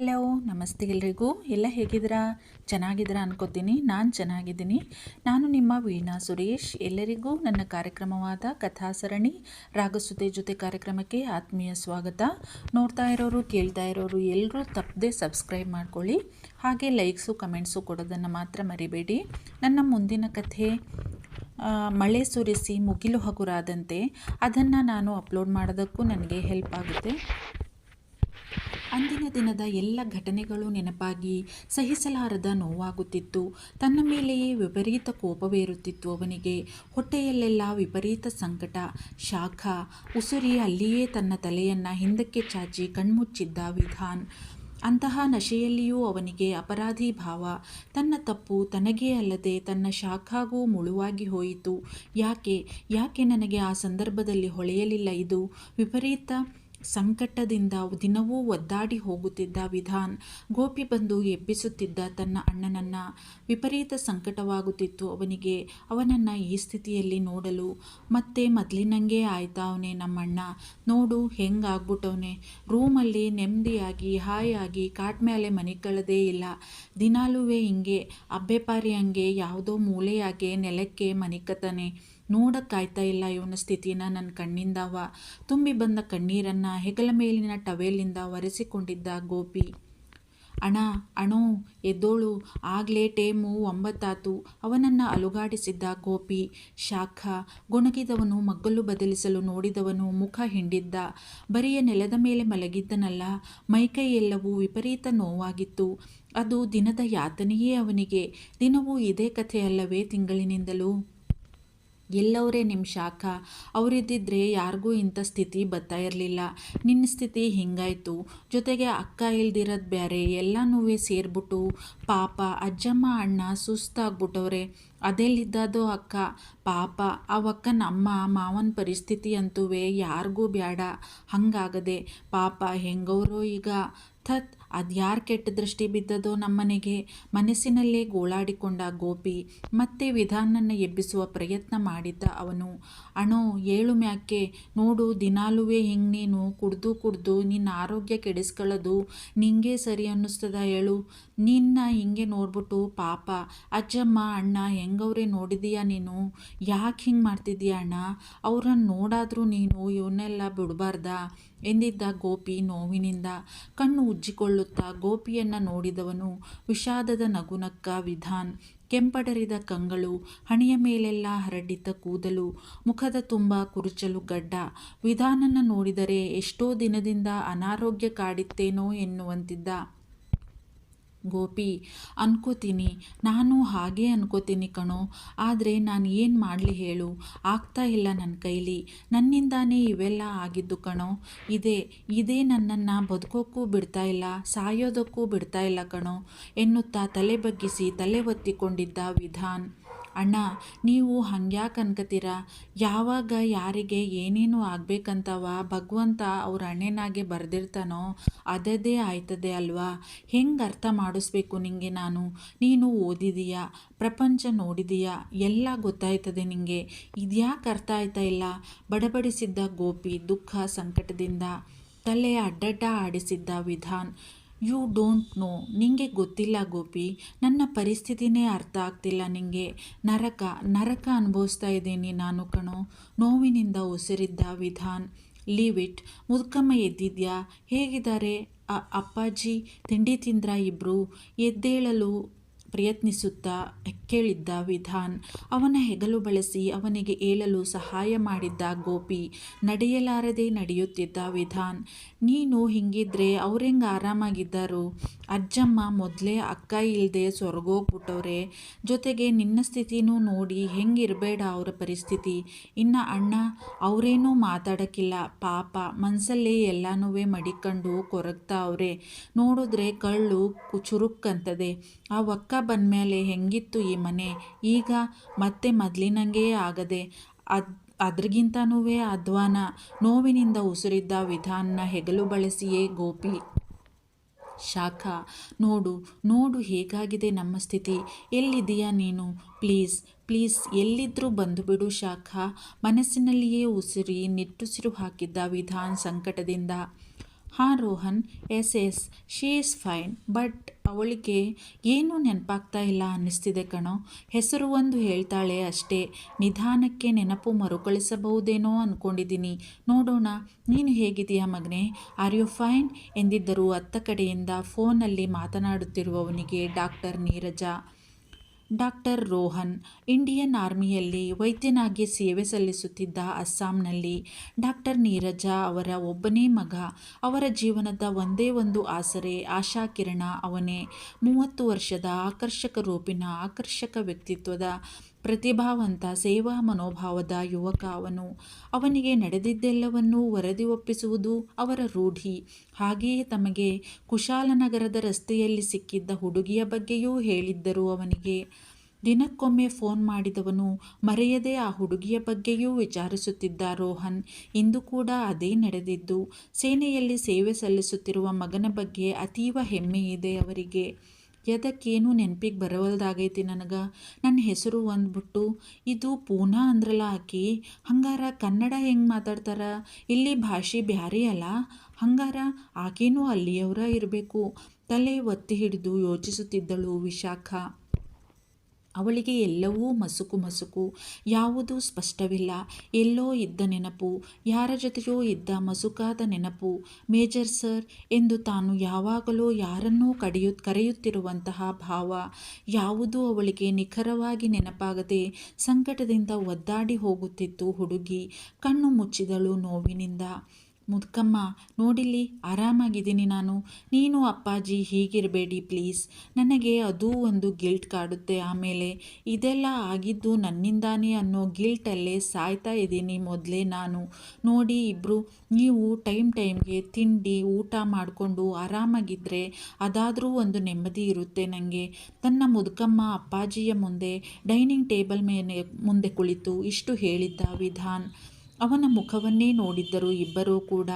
Hello, ನಮಸ್ತೆ ಎಲ್ರಿಗೂ. ಎಲ್ಲ ಹೇಗಿದ್ದೀರಾ? ಚೆನ್ನಾಗಿದ್ದೀರಾ ಅನ್ಕೋತೀನಿ. ನಾನು ಚೆನ್ನಾಗಿದ್ದೀನಿ. ನಾನು ನಿಮ್ಮ ವೀಣಾ ಸುರೇಶ್. ಎಲ್ಲರಿಗೂ ನನ್ನ ಕಾರ್ಯಕ್ರಮವಾದ ಕಥಾ ಸರಣಿ ರಾಗಸುತೆ ಜೊತೆ ಕಾರ್ಯಕ್ರಮಕ್ಕೆ ಆತ್ಮೀಯ ಸ್ವಾಗತ. ನೋಡ್ತಾ ಇರೋರು, ಕೇಳ್ತಾ ಇರೋರು ಎಲ್ಲರೂ ತಪ್ಪದೆ ಸಬ್ಸ್ಕ್ರೈಬ್ ಮಾಡ್ಕೊಳ್ಳಿ. ಹಾಗೆ ಲೈಕ್ಸು, ಕಮೆಂಟ್ಸು ಕೊಡೋದನ್ನು ಮಾತ್ರ ಮರಿಬೇಡಿ. ನನ್ನ ಮುಂದಿನ ಕಥೆ ಮಳೆ ಸುರಿಸಿ ಮುಗಿಲು ಹಗುರಾದಂತೆ. ಅದನ್ನು ನಾನು ಅಪ್ಲೋಡ್ ಮಾಡೋದಕ್ಕೂ ನನಗೆ ಹೆಲ್ಪ್ ಆಗುತ್ತೆ. ಅಂದಿನ ದಿನದ ಎಲ್ಲ ಘಟನೆಗಳು ನೆನಪಾಗಿ ಸಹಿಸಲಾರದ ನೋವಾಗುತ್ತಿತ್ತು. ತನ್ನ ಮೇಲೆಯೇ ವಿಪರೀತ ಕೋಪವೇರುತ್ತಿತ್ತು ಅವನಿಗೆ. ಹೊಟ್ಟೆಯಲ್ಲೆಲ್ಲ ವಿಪರೀತ ಸಂಕಟ, ಶಾಖ, ಉಸುರಿ ಅಲ್ಲಿಯೇ ತನ್ನ ತಲೆಯನ್ನು ಹಿಂದಕ್ಕೆ ಚಾಚಿ ಕಣ್ಮುಚ್ಚಿದ್ದ ವಿಧಾನ್. ಅಂತಹ ನಶೆಯಲ್ಲಿಯೂ ಅವನಿಗೆ ಅಪರಾಧಿ ಭಾವ. ತನ್ನ ತಪ್ಪು ತನಗೇ ಅಲ್ಲದೆ ತನ್ನ ಶಾಖಾಗೂ ಮುಳುವಾಗಿ ಹೋಯಿತು. ಯಾಕೆ? ಯಾಕೆ ನನಗೆ ಆ ಸಂದರ್ಭದಲ್ಲಿ ಹೊಳೆಯಲಿಲ್ಲ ಇದು? ವಿಪರೀತ ಸಂಕಟದಿಂದ ದಿನವೂ ಒದ್ದಾಡಿ ಹೋಗುತ್ತಿದ್ದ ವಿಧಾನ್ ಗೋಪಿ ಬಂದು ಎಬ್ಬಿಸುತ್ತಿದ್ದ ತನ್ನ ಅಣ್ಣನನ್ನ ವಿಪರೀತ ಸಂಕಟವಾಗುತ್ತಿತ್ತು ಅವನಿಗೆ. ಅವನನ್ನು ಈ ಸ್ಥಿತಿಯಲ್ಲಿ ನೋಡಲು ಮತ್ತೆ ಮೊದಲಿನಂಗೆ ಆಯ್ತಾ ಅವನೇ ನಮ್ಮಣ್ಣ? ನೋಡು, ಹೆಂಗಾಗ್ಬಿಟ್ಟವನೆ? ರೂಮಲ್ಲಿ ನೆಮ್ಮದಿಯಾಗಿ ಹಾಯಾಗಿ ಕಾಟ್ ಮೇಲೆ ಇಲ್ಲ. ದಿನಾಲುವೆ ಹಿಂಗೆ ಅಬ್ಬೆಪಾರಿ ಹಂಗೆ ಯಾವುದೋ ಮೂಲೆಯಾಗೆ ನೆಲಕ್ಕೆ ಮನಿಕತಾನೆ ನೋಡಕ್ಕಾಯ್ತಾ ಇಲ್ಲ ಇವನ ಸ್ಥಿತಿನ. ನನ್ನ ಕಣ್ಣಿಂದವ ತುಂಬಿ ಬಂದ ಕಣ್ಣೀರನ್ನು ಹೆಗಲ ಮೇಲಿನ ಟವೆಲಿಂದ ಒರೆಸಿಕೊಂಡಿದ್ದ ಗೋಪಿ. ಅಣ ಅಣೋ, ಎದ್ದೋಳು. ಆಗಲೇ ಟೇಮು ಒಂಬತ್ತಾತು. ಅವನನ್ನು ಅಲುಗಾಡಿಸಿದ್ದ ಗೋಪಿ. ಶಾಖ. ಗೊಣಗಿದವನು ಮಗ್ಗಲು ಬದಲಿಸಲು ನೋಡಿದವನು ಮುಖ ಹಿಂಡಿದ್ದ. ಬರಿಯ ನೆಲದ ಮೇಲೆ ಮಲಗಿದ್ದನಲ್ಲ. ಮೈಕೈ ಎಲ್ಲವೂ ವಿಪರೀತ ನೋವಾಗಿತ್ತು. ಅದು ದಿನದ ಯಾತನೆಯೇ ಅವನಿಗೆ. ದಿನವೂ ಇದೇ ಕಥೆಯಲ್ಲವೇ ತಿಂಗಳಿನಿಂದಲೂ. ಎಲ್ಲವರೇ ನಿಮ್ಮ ಶಾಖ. ಅವರಿದ್ದಿದ್ರೆ ಯಾರಿಗೂ ಇಂಥ ಸ್ಥಿತಿ ಬರ್ತಾ ಇರಲಿಲ್ಲ. ನಿನ್ನ ಸ್ಥಿತಿ ಹಿಂಗಾಯಿತು. ಜೊತೆಗೆ ಅಕ್ಕ ಇಲ್ದಿರೋದು ಬೇರೆ ಎಲ್ಲನೂ ಸೇರ್ಬಿಟ್ಟು ಪಾಪ ಅಜ್ಜಮ್ಮ, ಅಣ್ಣ ಸುಸ್ತಾಗ್ಬಿಟ್ಟವ್ರೆ. ಅದೆಲ್ಲಿದ್ದಾದು ಅಕ್ಕ. ಪಾಪ ಅವಕ್ಕ ನಮ್ಮ ಮಾವನ ಪರಿಸ್ಥಿತಿ ಅಂತೂ ಯಾರಿಗೂ ಬೇಡ ಹಂಗಾಗದೆ ಪಾಪ ಹೆಂಗವರು ಈಗ. ಥತ್ ಅದು ಕೆಟ್ಟ ದೃಷ್ಟಿ ಬಿದ್ದದೋ ನಮ್ಮನೆಗೆ ಮನಸ್ಸಿನಲ್ಲೇ ಗೋಳಾಡಿಕೊಂಡ ಗೋಪಿ ಮತ್ತೆ ವಿಧಾನನ್ನು ಎಬ್ಬಿಸುವ ಪ್ರಯತ್ನ ಮಾಡಿದ್ದ ಅವನು. ಅಣೋ, ಏಳು ಮ್ಯಾಕೆ? ನೋಡು, ದಿನಾಲುವೆ ಹಿಂಗೆ ನೀನು? ಕುಡ್ದು ಕುಡ್ದು, ನಿನ್ನ ಆರೋಗ್ಯ ಕೆಡಿಸ್ಕೊಳ್ಳೋದು ನಿಂಗೆ ಸರಿ ಅನ್ನಿಸ್ತದ ಹೇಳು. ನಿನ್ನ ಹಿಂಗೆ ನೋಡ್ಬಿಟ್ಟು, ಪಾಪ, ಅಜ್ಜಮ್ಮ, ಅಣ್ಣ ಹೆಂಗವ್ರೆ ನೋಡಿದೀಯ ನೀನು? ಯಾಕೆ ಹಿಂಗೆ ಮಾಡ್ತಿದ್ದೀಯ ಅಣ್ಣ? ಅವ್ರನ್ನ ನೋಡಾದರೂ ನೀನು ಇವನ್ನೆಲ್ಲ ಬಿಡಬಾರ್ದಾ? ಎಂದಿದ್ದ ಗೋಪಿ ನೋವಿನಿಂದ ಕಣ್ಣು ಉಜ್ಜಿಕೊಳ್ಳುತ್ತಾ ಗೋಪಿಯನ್ನು ನೋಡಿದವನು ವಿಷಾದದ ನಗುನಕ್ಕ ವಿಧಾನ್. ಕೆಂಪಡರಿದ ಕಂಗಳು ಹಣೆಯ ಮೇಲೆಲ್ಲ ಹರಡಿದ್ದ ಕೂದಲು, ಮುಖದ ತುಂಬ ಕುರುಚಲು ಗಡ್ಡ. ವಿಧಾನನ ನೋಡಿದರೆ ಎಷ್ಟೋ ದಿನದಿಂದ ಅನಾರೋಗ್ಯ ಕಾಡಿತ್ತೇನೋ ಎನ್ನುವಂತಿದ್ದ. ಗೋಪಿ, ಅನ್ಕೋತೀನಿ. ನಾನು ಹಾಗೆ ಅನ್ಕೋತೀನಿ ಕಣೋ. ಆದರೆ ನಾನು ಏನು ಮಾಡಲಿ ಹೇಳು? ಆಗ್ತಾ ಇಲ್ಲ ನನ್ನ ಕೈಲಿ. ನನ್ನಿಂದಾನೇ ಇವೆಲ್ಲ ಆಗಿದ್ದು ಕಣೋ. ಇದೇ ಇದೇ ನನ್ನನ್ನು ಬದುಕೋಕ್ಕೂ ಬಿಡ್ತಾ ಇಲ್ಲ, ಸಾಯೋದಕ್ಕೂ ಬಿಡ್ತಾ ಇಲ್ಲ ಕಣೋ. ಎನ್ನುತ್ತಾ ತಲೆ ಬಗ್ಗಿಸಿ ತಲೆ ಒತ್ತಿಕೊಂಡಿದ್ದ ವಿಧಾನ್. ಅಣ್ಣ, ನೀವು ಹಂಗ್ಯಾಕೆ ಅನ್ಕೋತೀರ? ಯಾವಾಗ ಯಾರಿಗೆ ಏನೇನು ಆಗಬೇಕಂತವ ಭಗವಂತ ಅವ್ರ ಅಣ್ಣನಾಗೆ ಬರೆದಿರ್ತಾನೋ ಅದದೇ ಆಯ್ತದೆ ಅಲ್ವಾ? ಹೆಂಗೆ ಅರ್ಥ ಮಾಡಿಸ್ಬೇಕು ನಿಮಗೆ ನಾನು? ನೀನು ಓದಿದೀಯಾ? ಪ್ರಪಂಚ ನೋಡಿದೀಯಾ? ಎಲ್ಲ ಗೊತ್ತಾಯ್ತದೆ ನಿಮಗೆ ಇದ್ಯಾಕೆ ಅರ್ಥ ಆಯ್ತಾ ಇಲ್ಲ? ಬಡಬಡಿಸಿದ್ದ ಗೋಪಿ ದುಃಖ ಸಂಕಟದಿಂದ ತಲೆ ಅಡ್ಡಡ್ಡ ಆಡಿಸಿದ್ದ ವಿಧಾನ್. ಯು ಡೋಂಟ್ ನೋ ನಿಂಗೆ ಗೊತ್ತಿಲ್ಲ ಗೋಪಿ. ನನ್ನ ಪರಿಸ್ಥಿತಿನೇ ಅರ್ಥ ಆಗ್ತಿಲ್ಲ ನಿಂಗೆ. ನರಕ ನರಕ ಅನುಭವಿಸ್ತಾ ಇದ್ದೀನಿ ನಾನು ಕಣೋ. ನೋವಿನಿಂದ ಉಸಿರಿದ್ದ ವಿಧಾನ್. Leave it ಮುದುಕಮ್ಮ ಎದ್ದಿದ್ಯಾ? ಹೇಗಿದ್ದಾರೆ? ಅಪ್ಪಾಜಿ, ತಿಂಡಿ ತಿಂದ್ರ ಇಬ್ಬರು ಎದ್ದೇಳಲು ಪ್ರಯತ್ನಿಸುತ್ತಾ ಕೇಳಿದ್ದ ವಿಧಾನ್, ಅವನ ಹೆಗಲು ಬಳಸಿ ಅವನಿಗೆ ಏಳಲು ಸಹಾಯ ಮಾಡಿದ್ದ ಗೋಪಿ, ನಡೆಯಲಾರದೆ ನಡೆಯುತ್ತಿದ್ದ ವಿಧಾನ್, ನೀನು ಹಿಂಗಿದ್ರೆ ಅವ್ರೆಂಗೆ ಆರಾಮಾಗಿದ್ದರು? ಅಜ್ಜಮ್ಮ ಮೊದಲೇ ಅಕ್ಕ ಇಲ್ಲದೆ ಸೊರಗೋಗ್ಬಿಟ್ಟವ್ರೆ, ಜೊತೆಗೆ ನಿನ್ನ ಸ್ಥಿತಿನೂ ನೋಡಿ ಹೆಂಗಿರಬೇಡ ಅವರ ಪರಿಸ್ಥಿತಿ. ಇನ್ನು ಅಣ್ಣ ಅವರೇನೂ ಮಾತಾಡೋಕ್ಕಿಲ್ಲ, ಪಾಪ ಮನಸ್ಸಲ್ಲೇ ಎಲ್ಲನೂ ಮಡಿಕೊಂಡು ಕೊರಗ್ತಾ ಅವರೇ, ನೋಡಿದ್ರೆ ಕಳ್ಳು ಚುರುಕ್ಕಂತದೆ ಆ ಒಕ್ಕ ಬಂದಮೇಲೆ ಹೆಂಗಿತ್ತು ಈ ಮನೆ? ಈಗ ಮತ್ತೆ ಮೊದಲಿನಂಗೇ ಆಗದೆ ಅದು ಅದ್ರಗಿಂತನೂ ಅಧ್ವಾನ. ನೋವಿನಿಂದ ಉಸಿರಿದ್ದ ವಿಧಾನ ಹೆಗಲು ಬಳಸಿಯೇ ಗೋಪಿ. ಶಾಖ, ನೋಡು ನೋಡು ಹೇಗಾಗಿದೆ ನಮ್ಮ ಸ್ಥಿತಿ? ಎಲ್ಲಿದೆಯಾ ನೀನು? ಪ್ಲೀಸ್ ಪ್ಲೀಸ್ ಎಲ್ಲಿದ್ದರೂ ಬಂದುಬಿಡು ಶಾಖ. ಮನಸ್ಸಿನಲ್ಲಿಯೇ ಉಸಿರಿ, ನಿಟ್ಟುಸಿರು ಹಾಕಿದ್ದ ವಿಧಾನ್ ಸಂಕಟದಿಂದ. ಹಾಂ Rohan, yes yes, she is fine, but ಅವಳಿಗೆ ಏನೂ ನೆನಪಾಗ್ತಾ ಇಲ್ಲ ಅನ್ನಿಸ್ತಿದೆ ಕಣೋ. ಹೆಸರು ಒಂದು ಹೇಳ್ತಾಳೆ ಅಷ್ಟೇ. ನಿಧಾನಕ್ಕೆ ನೆನಪು ಮರುಕಳಿಸಬಹುದೇನೋ ಅಂದ್ಕೊಂಡಿದ್ದೀನಿ ನೋಡೋಣ, ನೀನು ಹೇಗಿದೆಯಾ ಮಗನೆ? ಆರ್ ಯು ಫೈನ್ ಎಂದಿದ್ದರು ಅತ್ತ ಕಡೆಯಿಂದ ಫೋನಲ್ಲಿ ಮಾತನಾಡುತ್ತಿರುವವನಿಗೆ doctor Neeraja doctor Rohan, Indian ಆರ್ಮಿಯಲ್ಲಿ ವೈದ್ಯನಾಗಿ ಸೇವೆ ಸಲ್ಲಿಸುತ್ತಿದ್ದ ಅಸ್ಸಾಂನಲ್ಲಿ ಡಾಕ್ಟರ್ ನೀರಜ ಅವರ ಒಬ್ಬನೇ ಮಗ. ಅವರ ಜೀವನದ ಒಂದೇ ಒಂದು ಆಸರೆ, ಆಶಾ ಕಿರಣ ಅವನೇ. ಮೂವತ್ತು ವರ್ಷದ ಆಕರ್ಷಕ ರೂಪಿನ ಆಕರ್ಷಕ ವ್ಯಕ್ತಿತ್ವದ ಪ್ರತಿಭಾವಂತ, ಸೇವಾ ಮನೋಭಾವದ ಯುವಕ ಅವನು. ಅವನಿಗೆ ನಡೆದಿದ್ದೆಲ್ಲವನ್ನೂ ವರದಿ ಒಪ್ಪಿಸುವುದು ಅವರ ರೂಢಿ. ಹಾಗೆಯೇ ತಮಗೆ ಕುಶಾಲನಗರದ ರಸ್ತೆಯಲ್ಲಿ ಸಿಕ್ಕಿದ್ದ ಹುಡುಗಿಯ ಬಗ್ಗೆಯೂ ಹೇಳಿದ್ದರು ಅವನಿಗೆ. ದಿನಕ್ಕೊಮ್ಮೆ ಫೋನ್ ಮಾಡಿದವನು ಮರೆಯದೆ ಆ ಹುಡುಗಿಯ ಬಗ್ಗೆಯೂ ವಿಚಾರಿಸುತ್ತಿದ್ದ ರೋಹನ್. ಇಂದು ಕೂಡ ಅದೇ ನಡೆದಿದ್ದು, ಸೇನೆಯಲ್ಲಿ ಸೇವೆ ಸಲ್ಲಿಸುತ್ತಿರುವ ಮಗನ ಬಗ್ಗೆ ಅತೀವ ಹೆಮ್ಮೆಯಿದೆ ಅವರಿಗೆ. ಎದಕ್ಕೇನು ನೆನಪಿಗೆ ಬರವಲ್ದಾಗೈತಿ ನನಗೆ? ನನ್ನ ಹೆಸರು ಅಂದ್ಬಿಟ್ಟು ಇದು ಪೂನಾ ಅಂದ್ರಲ್ಲ ಆಕಿ. ಹಂಗಾರ ಕನ್ನಡ ಹೆಂಗೆ ಮಾತಾಡ್ತಾರ? ಇಲ್ಲಿ ಭಾಷೆ ಬ್ಯಾರೆ ಅಲ್ಲ. ಹಂಗಾರ ಆಕೆನೂ ಅಲ್ಲಿಯವರ ಇರಬೇಕು. ತಲೆ ಒತ್ತಿ ಹಿಡಿದು ಯೋಚಿಸುತ್ತಿದ್ದಳು ವಿಶಾಖ. ಅವಳಿಗೆ ಎಲ್ಲವೂ ಮಸುಕು ಮಸುಕು, ಯಾವುದೂ ಸ್ಪಷ್ಟವಿಲ್ಲ. ಎಲ್ಲೋ ಇದ್ದ ನೆನಪು, ಯಾರ ಜೊತೆಯೋ ಇದ್ದ ಮಸುಕಾದ ನೆನಪು, ಮೇಜರ್ ಸರ್ ಎಂದು ತಾನು ಯಾವಾಗಲೂ ಯಾರನ್ನೂ ಕಡಿಯು, ಕರೆಯುತ್ತಿರುವಂತಹ ಭಾವ. ಯಾವುದೂ ಅವಳಿಗೆ ನಿಖರವಾಗಿ ನೆನಪಾಗದೆ ಸಂಕಟದಿಂದ ಒದ್ದಾಡಿ ಹೋಗುತ್ತಿತ್ತು ಹುಡುಗಿ. ಕಣ್ಣು ಮುಚ್ಚಿದಳು ನೋವಿನಿಂದ. ಮುದ್ಕಮ್ಮ, ನೋಡಿಲ್ಲಿ, ಆರಾಮಾಗಿದ್ದೀನಿ ನಾನು. ನೀನು ಅಪ್ಪಾಜಿ, ಹೀಗಿರಬೇಡಿ ಪ್ಲೀಸ್. ನನಗೆ ಅದೂ ಒಂದು ಗಿಲ್ಟ್ ಕಾಡುತ್ತೆ ಆಮೇಲೆ. ಇದೆಲ್ಲ ಆಗಿದ್ದು ನನ್ನಿಂದಾನೇ ಅನ್ನೋ ಗಿಲ್ಟಲ್ಲೇ ಸಾಯ್ತಾ ಇದ್ದೀನಿ ಮೊದಲೇ ನಾನು. ನೋಡಿ ಇಬ್ಬರು ನೀವು ಟೈಮ್ ಟೈಮ್ಗೆ ತಿಂಡಿ, ಊಟ ಮಾಡಿಕೊಂಡು ಆರಾಮಾಗಿದ್ದರೆ ಅದಾದರೂ ಒಂದು ನೆಮ್ಮದಿ ಇರುತ್ತೆ ನನಗೆ ತನ್ನ ಮುದುಕಮ್ಮ ಅಪ್ಪಾಜಿಯ ಮುಂದೆ ಡೈನಿಂಗ್ ಟೇಬಲ್ ಮೇಲೆ ಮುಂದೆ ಕುಳಿತು ಇಷ್ಟು ಹೇಳಿದ್ದ ವಿಧಾನ್. ಅವನ ಮುಖವನ್ನೇ ನೋಡಿದ್ದರು ಇಬ್ಬರೂ ಕೂಡ,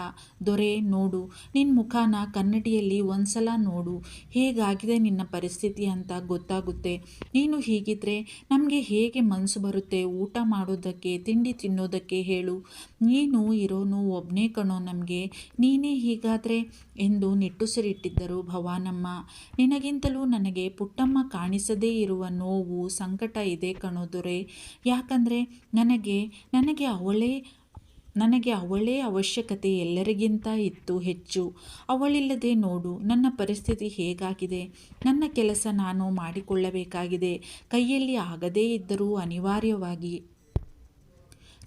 ದೊರೆ, ನೋಡು. ನಿನ್ನ ಮುಖನ ಕನ್ನಡಿಯಲ್ಲಿ ಒಂದ್ಸಲ ನೋಡು. ಹೇಗಾಗಿದೆ ನಿನ್ನ ಪರಿಸ್ಥಿತಿ ಅಂತ ಗೊತ್ತಾಗುತ್ತೆ. ನೀನು ಹೀಗಿದ್ರೆ ನಮಗೆ ಹೇಗೆ ಮನಸ್ಸು ಬರುತ್ತೆ? ಊಟ ಮಾಡೋದಕ್ಕೆ, ತಿಂಡಿ ತಿನ್ನೋದಕ್ಕೆ ಹೇಳು. ನೀನು ಇರೋನು ಒಬ್ಬನೇ ಕಣೋ ನಮಗೆ. ನೀನೇ ಹೀಗಾದರೆ? ಎಂದು ನಿಟ್ಟುಸಿರಿಟ್ಟಿದ್ದರು ಭವಾನಮ್ಮ. ನಿನಗಿಂತಲೂ ನನಗೆ ಪುಟ್ಟಮ್ಮ ಕಾಣಿಸದೇ ಇರುವ ನೋವು, ಸಂಕಟ ಇದೆ ಕಣೋ ದೊರೆ. ಯಾಕಂದರೆ ನನಗೆ ನನಗೆ ಅವಳೇ ನನಗೆ ಅವಳೇ ಅವಶ್ಯಕತೆ ಎಲ್ಲರಿಗಿಂತ ಇತ್ತು ಹೆಚ್ಚು. ಅವಳಿಲ್ಲದೆ ನೋಡು, ನನ್ನ ಪರಿಸ್ಥಿತಿ ಹೇಗಾಗಿದೆ? ನನ್ನ ಕೆಲಸ ನಾನು ಮಾಡಿಕೊಳ್ಳಬೇಕಾಗಿದೆ. ಕೈಯಲ್ಲಿ ಆಗದೇ ಇದ್ದರೂ ಅನಿವಾರ್ಯವಾಗಿ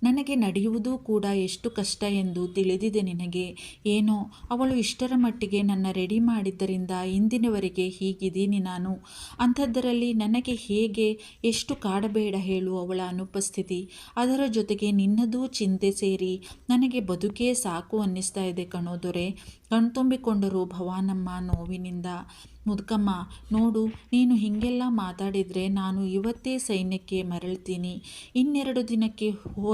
ನನಗೆ ನಡೆಯುವುದೂ ಕೂಡ ಎಷ್ಟು ಕಷ್ಟ ಎಂದು ತಿಳಿದಿದೆ ನಿನಗೆ? ಏನೋ, ಅವಳು ಇಷ್ಟರ ಮಟ್ಟಿಗೆ ನನ್ನ ರೆಡಿ ಮಾಡಿದ್ದರಿಂದ ಇಂದಿನವರೆಗೆ ಹೀಗಿದ್ದೀನಿ ನಾನು. ಅಂಥದ್ದರಲ್ಲಿ ನನಗೆ ಹೇಗೆ ಎಷ್ಟು ಕಾಡಬೇಡ ಹೇಳು ಅವಳ ಅನುಪಸ್ಥಿತಿ. ಅದರ ಜೊತೆಗೆ ನಿನ್ನದೂ ಚಿಂತೆ ಸೇರಿ ನನಗೆ ಬದುಕೇ ಸಾಕು ಅನ್ನಿಸ್ತಾ ಇದೆ ಕಣೋ ದೊರೆ. ಕಣ್ತುಂಬಿಕೊಂಡರು ಭವಾನಮ್ಮ ನೋವಿನಿಂದ. ಮುದುಕಮ್ಮ, ನೋಡು, ನೀನು ಹೀಗೆಲ್ಲ ಮಾತಾಡಿದರೆ ನಾನು ಇವತ್ತೇ ಸೈನ್ಯಕ್ಕೆ ಮರಳ್ತೀನಿ. ಇನ್ನೆರಡು ದಿನಕ್ಕೆ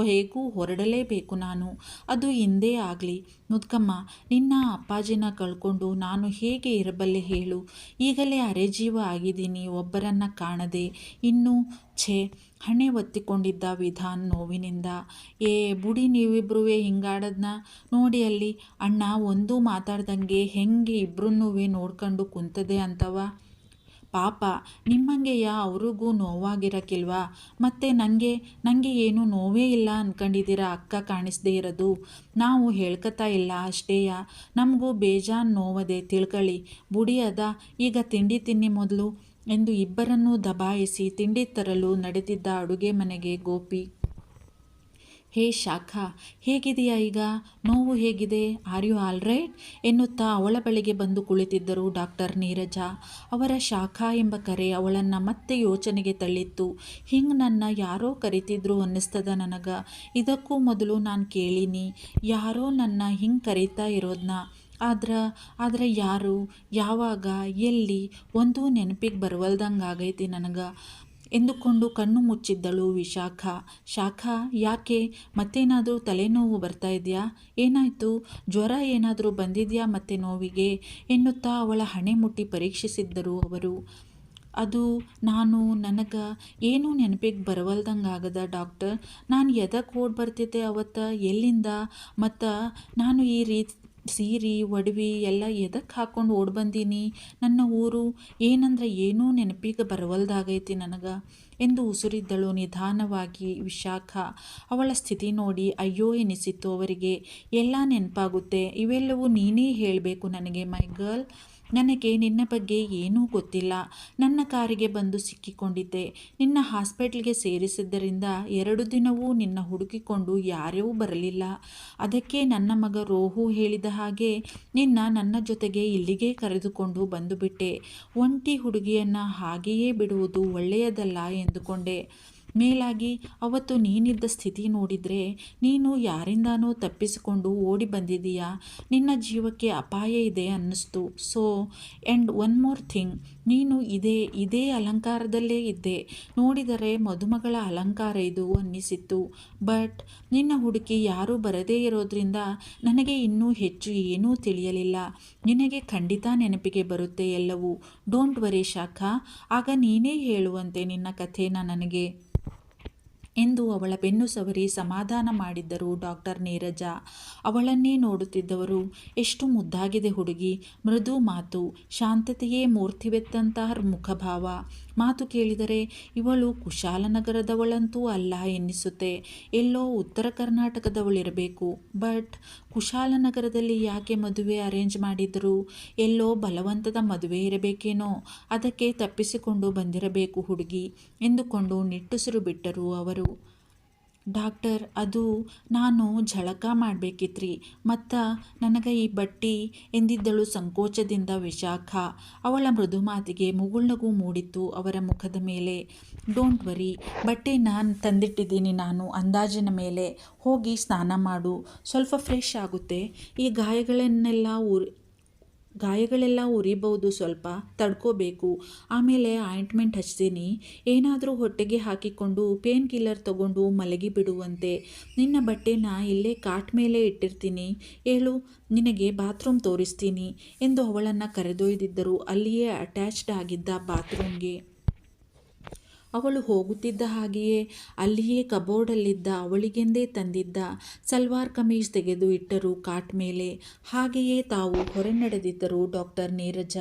ಹೇಗೂ ಹೊರಡಲೇಬೇಕು ನಾನು. ಅದು ಹಿಂದೇ ಆಗಲಿ. ಮುದುಕಮ್ಮ, ನಿನ್ನ ಅಪ್ಪಾಜಿನ ಕಳ್ಕೊಂಡು ನಾನು ಹೇಗೆ ಇರಬಲ್ಲೆ ಹೇಳು. ಈಗಲೇ ಅರೆಜೀವ ಆಗಿದ್ದೀನಿ, ಒಬ್ಬರನ್ನು ಕಾಣದೆ. ಇನ್ನೂ ಛೇ ಹಣೆ ಒತ್ತಿಕೊಂಡಿದ್ದ ವಿಧಾನ್ ನೋವಿನಿಂದ. ಏ ಬುಡಿ ನೀವಿಬ್ರುವೆ ಹಿಂಗಾಡದ್ನ? ನೋಡಿ ಅಲ್ಲಿ ಅಣ್ಣ ಒಂದೂ ಮಾತಾಡ್ದಂಗೆ ಹೆಂಗೆ ಇಬ್ರನ್ನೂ ನೋಡ್ಕೊಂಡು ಕುಂತದೆ ಅಂತವ. ಪಾಪ, ನಿಮ್ಮಂಗೆಯ ಅವ್ರಿಗೂ ನೋವಾಗಿರಕ್ಕಿಲ್ವಾ ಮತ್ತು ನನಗೆ ನನಗೆ ಏನೂ ನೋವೇ ಇಲ್ಲ ಅಂದ್ಕೊಂಡಿದ್ದೀರ ಅಕ್ಕ ಕಾಣಿಸ್ದೇ ಇರೋದು? ನಾವು ಹೇಳ್ಕತಾ ಇಲ್ಲ ಅಷ್ಟೇಯ? ನಮಗೂ ಬೇಜಾನ್ ನೋವದೆ ತಿಳ್ಕೊಳ್ಳಿ ಬುಡಿ ಅದ, ಈಗ ತಿಂಡಿ ತಿನ್ನಿ ಮೊದಲು. ಎಂದು ಇಬ್ಬರನ್ನೂ ದಬಾಯಿಸಿ ತಿಂಡಿ ತರಲು ನಡೆದಿದ್ದ ಅಡುಗೆ ಮನೆಗೆ ಗೋಪಿ. ಹೇ ಶಾಖಾ, ಹೇಗಿದೆಯಾ ಈಗ? ನೋವು ಹೇಗಿದೆ? ಆರ್ ಯು ಆಲ್ ರೈಟ್ ಎನ್ನುತ್ತಾ ಅವಳ ಬಳಿಗೆ ಬಂದು ಕುಳಿತಿದ್ದರು ಡಾಕ್ಟರ್ ನೀರಜ. ಅವರ ಶಾಖಾ ಎಂಬ ಕರೆ ಅವಳನ್ನು ಮತ್ತೆ ಯೋಚನೆಗೆ ತಳ್ಳಿತ್ತು. ಹಿಂಗೆ ನನ್ನ ಯಾರೋ ಕರಿತಿದ್ರು ಅನ್ನಿಸ್ತದ ನನಗೆ. ಇದಕ್ಕೂ ಮೊದಲು ನಾನು ಕೇಳೀನಿ. ಯಾರೋ ನನ್ನ ಹಿಂಗೆ ಕರೀತಾ ಇರೋದನ್ನ ಆದ್ರೆ, ಆದರೆ ಯಾರು, ಯಾವಾಗ, ಎಲ್ಲಿ ಒಂದೂ ನೆನಪಿಗೆ ಬರವಲ್ದಂಗೆ ಆಗೈತಿ ನನಗೆ. ಎಂದುಕೊಂಡು ಕಣ್ಣು ಮುಚ್ಚಿದ್ದಳು ವಿಶಾಖ. ಶಾಖ, ಯಾಕೆ? ಮತ್ತೇನಾದರೂ ತಲೆನೋವು ಬರ್ತಾ ಇದೆಯಾ? ಏನಾಯಿತು? ಜ್ವರ ಏನಾದರೂ ಬಂದಿದೆಯಾ ಮತ್ತೆ ನೋವಿಗೆ? ಎನ್ನುತ್ತಾ ಅವಳ ಹಣೆ ಮುಟ್ಟಿ ಪರೀಕ್ಷಿಸಿದ್ದರು ಅವರು. ಅದು ನಾನು, ನನಗೆ ಏನೂ ನೆನಪಿಗೆ ಬರವಲ್ದಂಗೆ ಆಗದ ಡಾಕ್ಟರ್? ನಾನು ಎದಕ್ಕೆ ಓಡ್ ಬರ್ತಿದ್ದೆ ಅವತ್ತು, ಎಲ್ಲಿಂದ? ಮತ್ತು ನಾನು ಈ ರೀತಿ ಸೀರೆ, ಒಡವೆ ಎಲ್ಲ ಎದಕ್ಕೆ ಹಾಕ್ಕೊಂಡು ಓಡಿ ಬಂದೀನಿ? ನನ್ನ ಊರು ಏನಂದ್ರೆ ಏನೂ ನೆನಪಿಗೆ ಬರವಲ್ದಾಗೈತಿ ನನಗೆ ಎಂದು ಉಸುರಿದ್ದಳು ನಿಧಾನವಾಗಿ ವಿಶಾಖ. ಅವಳ ಸ್ಥಿತಿ ನೋಡಿ ಅಯ್ಯೋ ಎನಿಸಿತು ಅವರಿಗೆ. ಎಲ್ಲ ನೆನಪಾಗುತ್ತೆ. ಇವೆಲ್ಲವೂ ನೀನೇ ಹೇಳಬೇಕು ನನಗೆ, ಮೈ ಗರ್ಲ್. ನನಗೆ ನಿನ್ನ ಬಗ್ಗೆ ಏನೂ ಗೊತ್ತಿಲ್ಲ. ನನ್ನ ಕಾರಿಗೆ ಬಂದು ಸಿಕ್ಕಿಕೊಂಡಿದ್ದೆ. ನಿನ್ನ ಹಾಸ್ಪಿಟ್ಲ್ಗೆ ಸೇರಿಸಿದ್ದರಿಂದ ಎರಡು ದಿನವೂ ನಿನ್ನ ಹುಡುಕಿಕೊಂಡು ಯಾರೂ ಬರಲಿಲ್ಲ. ಅದಕ್ಕೆ ನನ್ನ ಮಗ ರೋಹು ಹೇಳಿದ ಹಾಗೆ ನಿನ್ನ ನನ್ನ ಜೊತೆಗೆ ಇಲ್ಲಿಗೆ ಕರೆದುಕೊಂಡು ಬಂದುಬಿಟ್ಟೆ. ಒಂಟಿ ಹುಡುಗಿಯನ್ನು ಹಾಗೆಯೇ ಬಿಡುವುದು ಒಳ್ಳೆಯದಲ್ಲ ಎಂದುಕೊಂಡೆ. ಮೇಲಾಗಿ, ಅವತ್ತು ನೀನಿದ್ದ ಸ್ಥಿತಿ ನೋಡಿದರೆ ನೀನು ಯಾರಿಂದಾನೋ ತಪ್ಪಿಸಿಕೊಂಡು ಓಡಿ ಬಂದಿದೀಯಾ ನಿನ್ನ ಜೀವಕ್ಕೆ ಅಪಾಯ ಇದೆ ಅನ್ನಿಸ್ತು. So and one more thing ನೀನು ಇದೇ ಇದೇ ಅಲಂಕಾರದಲ್ಲೇ ಇದ್ದೆ. ನೋಡಿದರೆ ಮದುಮಗಳ ಅಲಂಕಾರ ಇದು ಅನ್ನಿಸಿತ್ತು. ಬಟ್ ನಿನ್ನ ಹುಡುಕಿ ಯಾರೂ ಬರದೇ ಇರೋದ್ರಿಂದ ನನಗೆ ಇನ್ನೂ ಹೆಚ್ಚು ಏನೂ ತಿಳಿಯಲಿಲ್ಲ. ನಿನಗೆ ಖಂಡಿತ ನೆನಪಿಗೆ ಬರುತ್ತೆ ಎಲ್ಲವೂ. ಡೋಂಟ್ ವರಿ ಶಾಖ, ಆಗ ನೀನೇ ಹೇಳುವಂತೆ ನಿನ್ನ ಕಥೆನ ನನಗೆ. ಎಂದು ಅವಳ ಬೆನ್ನು ಸವರಿ ಸಮಾಧಾನ ಮಾಡಿದ್ದರು ಡಾಕ್ಟರ್ ನೀರಜ. ಅವಳನ್ನೇ ನೋಡುತ್ತಿದ್ದವರು, ಎಷ್ಟು ಮುದ್ದಾಗಿದೆ ಹುಡುಗಿ, ಮೃದು ಮಾತು, ಶಾಂತತೆಯೇ ಮೂರ್ತಿವೆತ್ತಂತಹ ಮುಖಭಾವ. ಮಾತು ಕೇಳಿದರೆ ಇವಳು ಕುಶಾಲನಗರದವಳಂತೂ ಅಲ್ಲ ಎನ್ನಿಸುತ್ತೆ. ಎಲ್ಲೋ ಉತ್ತರ ಕರ್ನಾಟಕದವಳಿರಬೇಕು. ಬಟ್ ಕುಶಾಲನಗರದಲ್ಲಿ ಯಾಕೆ ಮದುವೆ ಅರೇಂಜ್ ಮಾಡಿದರು? ಎಲ್ಲೋ ಬಲವಂತದ ಮದುವೆ ಇರಬೇಕೇನೋ? ಅದಕ್ಕೆ ತಪ್ಪಿಸಿಕೊಂಡು ಬಂದಿರಬೇಕು ಹುಡುಗಿ, ಎಂದುಕೊಂಡು ನಿಟ್ಟುಸಿರು ಬಿಟ್ಟರು ಅವರು. ಡಾಕ್ಟರ್, ಅದು ನಾನು ಝಳಕ ಮಾಡಬೇಕಿತ್ರಿ. ಮತ್ತು ನನಗೆ ಈ ಬಟ್ಟಿ ಎಂದಿದ್ದಳು ಸಂಕೋಚದಿಂದ ವಿಶಾಖ ಅವಳ ಮೃದು ಮಾತಿಗೆ ಮುಗುಳ್ನಗು ಮೂಡಿತ್ತು ಅವರ ಮುಖದ ಮೇಲೆ. ಡೋಂಟ್ ವರಿ, ಬಟ್ಟೆ ನಾನು ತಂದಿಟ್ಟಿದ್ದೀನಿ ನಾನು ಅಂದಾಜಿನ ಮೇಲೆ. ಹೋಗಿ ಸ್ನಾನ ಮಾಡು. ಸ್ವಲ್ಪ ಫ್ರೆಶ್ ಆಗುತ್ತೆ. ಈ ಗಾಯಗಳನ್ನೆಲ್ಲ ಉರಿ ಗಾಯಗಳೆಲ್ಲ ಉರಿಬಹುದು, ಸ್ವಲ್ಪ ತಡ್ಕೋಬೇಕು. ಆಮೇಲೆ ಆಯಿಂಟ್ಮೆಂಟ್ ಹಚ್ತೀನಿ. ಏನಾದರೂ ಹೊಟ್ಟೆಗೆ ಹಾಕಿಕೊಂಡು ಪೇನ್ ಕಿಲ್ಲರ್ ತಗೊಂಡು ಮಲಗಿ ಬಿಡುವಂತೆ ನಿನ್ನ ಬಟ್ಟೆನ ಇಲ್ಲೇ ಕಾಟ್ ಮೇಲೆ ಇಟ್ಟಿರ್ತೀನಿ. ಹೇಳು ನಿನಗೆ ಬಾತ್ರೂಮ್ ತೋರಿಸ್ತೀನಿ ಎಂದು ಅವಳನ್ನು ಕರೆದೊಯ್ದಿದ್ದರು. ಅಲ್ಲಿಯೇ ಅಟ್ಯಾಚ್ಡ್ ಆಗಿದ್ದ ಬಾತ್ರೂಮ್ಗೆ. ಅವಳು ಹೋಗುತ್ತಿದ್ದ ಹಾಗೆಯೇ ಅಲ್ಲಿಯೇ ಕಬೋರ್ಡಲ್ಲಿದ್ದ ಅವಳಿಗೆಂದೇ ತಂದಿದ್ದ ಸಲ್ವಾರ್ ಕಮೀಜ್ ತೆಗೆದು ಇಟ್ಟರು ಕಾಟ್ ಮೇಲೆ ಹಾಗೆಯೇ ತಾವು ಹೊರೆ ನಡೆದಿದ್ದರು ಡಾಕ್ಟರ್ ನೀರಜ.